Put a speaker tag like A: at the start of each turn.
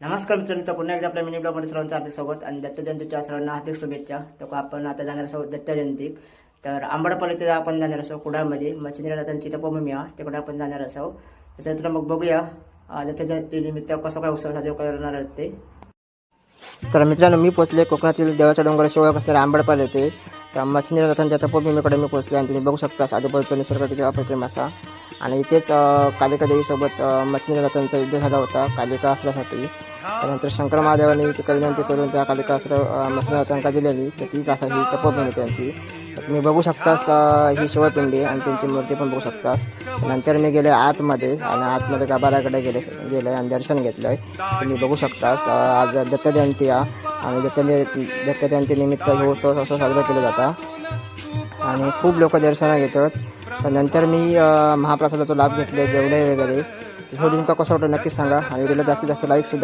A: नमस्कार मित्रांनो पुन्हा एकदा आपल्या मिनी ब्लॉगमध्ये सर्वांचं हार्दिक स्वागत आणि दत्त जयंतीच्या सर्वांना हार्दिक शुभेच्छा. तर आपण आता जाणार आहोत दत्तजयंतीक तर आंबडपाल इथे आपण जाणार असो कुडाळमध्ये. मच्छिंद्र दत्तांची तपोभूमी आहे तिकडे आपण जाणार असो त्याच्यानंतर मग बघूया अं, दत्त जयंतीनिमित्त कसं काय उत्सव साजरा करणार आहेत ते. तर मित्रांनो मी पोचले कोकणातील देवाच्या डोंगराशी ओळख असणाऱ्या आंबडपाल येथे तर मच्छिंद्र रथांच्या तपोभूमीकडे मी पोचले आणि तुम्ही बघू शकता आजूबाजूचा निसर्ग किती अप्रतिम असा. आणि इथेच कालिका देवीसोबत मच्छिंद्र रथांचा युद्ध झाला होता कालिका असल्यासाठी त्यानंतर शंकर महादेवांनी तिकडे विनंती करून त्या कालिका अस्त्र मच्छिंद्र रथांका दिलेली. तर तीच असा ही तपोभूमी त्यांची. तर तुम्ही बघू शकतास ही शिवपिंडी आणि त्यांची मूर्ती पण बघू शकतास. नंतर मी गेले आतमध्ये आणि आतमध्ये गाभाऱ्याकडे गेले गेले आणि दर्शन घेतलंय. तुम्ही बघू शकतास आज दत्त जयंती आणि दत्त जय दत्त जयंतीनिमित्त उत्सव असं साजरा केला जाता. आणि खूप लोक दर्शना घेतात तर नंतर मी महाप्रसादाचा लाभ घेतले जेवढे वगैरे. व्हिडिओ तुमका कसं वाटतं नक्कीच सांगा. आणि व्हिडिओला जास्तीत जास्त लाईक सुद्धा